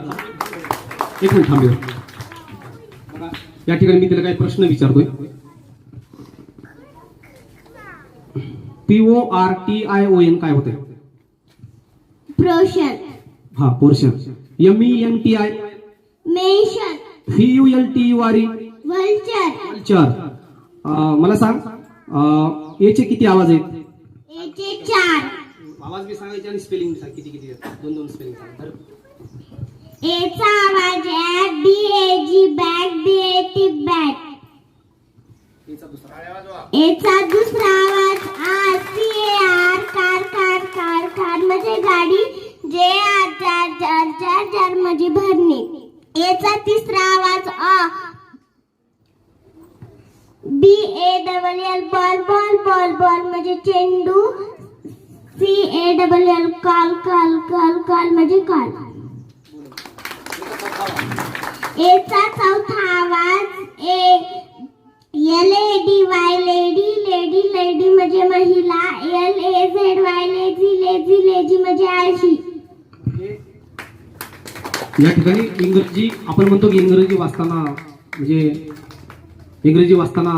एक मिनिट थांबूया या ठिकाणी मी तिला काही प्रश्न विचारतोय. P O R T I O N काय होते प्रोशन हा portion M E N T I mention V U L T U R E vulture चार मला सांग अं, याचे किती आवाज आहेत? याचे चार. आवाज बी सांगायचे आणि स्पेलिंग सांग किती किती. दोन दोन स्पेलिंग सांग. एचा आवाज आहे B A G bat B A T bat एचा दुसरा आवाज आ C A R car car car car म्हणजे गाडी जे आर जार जार जार जार म्हणजे भरणे. एचा तिसरा आवाज अ. B A double L ball ball ball ball म्हणजे चेंडू. C A double L call call call call म्हणजे कॉल. एचा चौथा आवाज A L A D Y lady lady lady म्हणजे महिला L A Z Y lazy lazy lazy म्हणजे आळशी या ठिकाणी इंग्रजी आपण म्हणतो की इंग्रजी वाचताना म्हणजे इंग्रजी वाचताना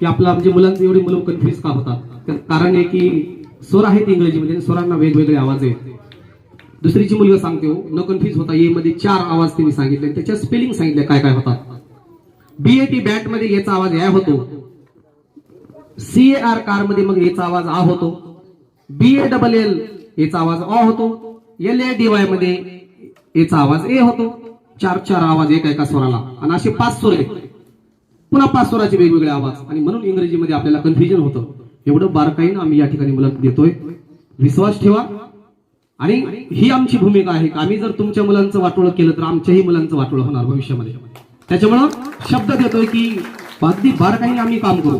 की आपला म्हणजे मुलांचे एवढे मुलं कन्फ्युज का होतात? कारण आहे की स्वर आहेत इंग्रजीमध्ये म्हणजे स्वरांना वेगवेगळे आवाज आहेत. दुसरीची मुलगा सांगते हो न कन्फ्युज होता. ए मध्ये चार आवाज तिने सांगितले त्याच्या स्पेलिंग सांगितल्या काय काय होतात. बी ए टी बॅटमध्ये याचा आवाज या होतो. सी ए आर कारमध्ये मग याचा आवाज आ होतो. बी ए डबल एल याचा आवाज अ होतो. एल ए डी वायमध्ये याचा आवाज ए होतो. चार चार आवाज एका एका स्वराला. आणि असे पाच स्वर आहेत. पुन्हा पाच स्वराचे वेगवेगळे आवाज. आणि म्हणून इंग्रजीमध्ये आपल्याला कन्फ्युजन होतं. एवढं बारकाईनं आम्ही या ठिकाणी मुलांना देतोय. विश्वास ठेवा. आणि ही आमची भूमिका आहे का? आम्ही जर तुमच्या मुलांचं वाटोळं केलं तर आमच्याही मुलांचं वाटोळं होणार भविष्यामध्ये. त्याच्यामुळं शब्द देतोय की अगदी बारकाईने आम्ही काम करू.